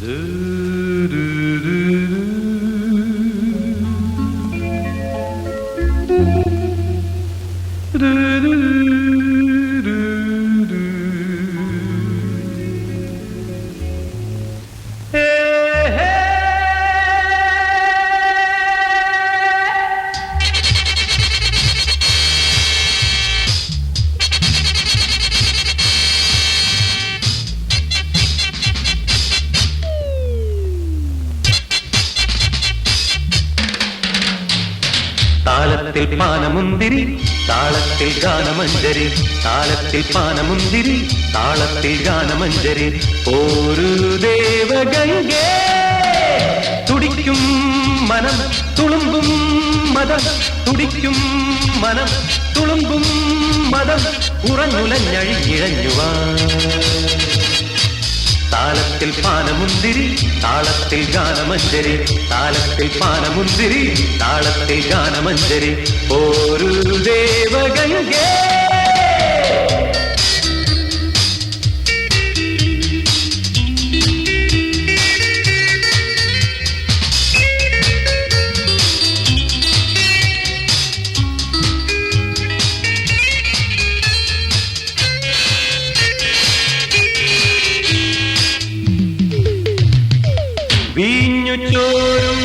Do do do താളത്തിൽ പാനമുന്തിരി താളത്തിൽ ഗാനമഞ്ചരി താളത്തിൽ പാനമുന്തിരി താളത്തിൽ ഗാനമഞ്ചരി ഒരു ദേവഗംഗേ തുടിക്കും മനം തുളുമ്പും മതം തുടിക്കും മനം തുളുമ്പും മതം ഉറങ്ങുലഞ്ഞഴിഞ്ഞിഴഞ്ഞുവാ. താളത്തിൽ പാനമുന്തിരി താളത്തിൽ ഗാനമഞ്ചരി താളത്തിൽ പാനമുന്തിരി താളത്തിൽ ഗാനമഞ്ചരി ഒരു ദേവഗംഗേ വീഞ്ഞു ചോരും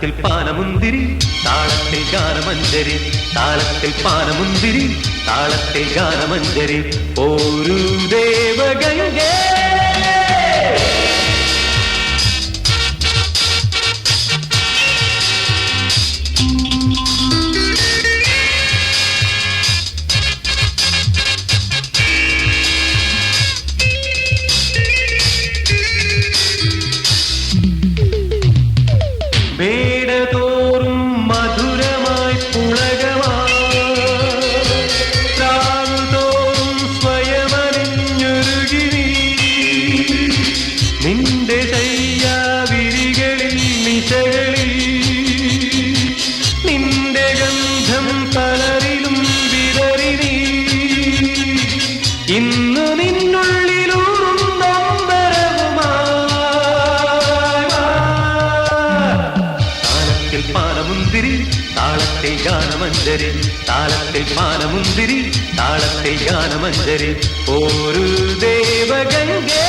താളത്തിൽ പാനമുന്തിരി താളത്തിൽ ഗാനമഞ്ചരി താളത്തിൽ പാനമുന്തിരി താളത്തിൽ ഗാനമഞ്ചരി ഓരോ ദേവഗംഗേ താളത്തിൽ പാനമുന്തിരി താളത്തിൽ ഗാനമഞ്ചരി താളത്തിൽ പാനമുന്തിരി ഒരു ദേവഗംഗേ.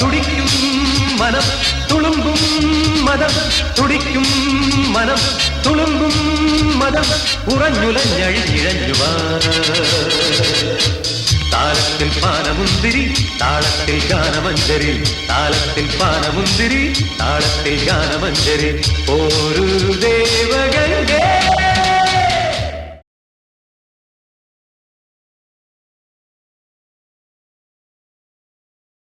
തുടിക്കും മനം തുളുമ്പും മതം തുടിക്കും മനം തുളുമ്പും മതം ഉറഞ്ഞുലഞ്ഞഴിഞ്ഞിഴഞ്ഞുവാ താളത്തിൽ പാനമുന്തിരി താളത്തിൽ ഗാനമഞ്ജരി താളത്തിൽ പാനമുന്തിരി താളത്തിൽ ഗാനമഞ്ജരി ഒരു ദേവഗംഗ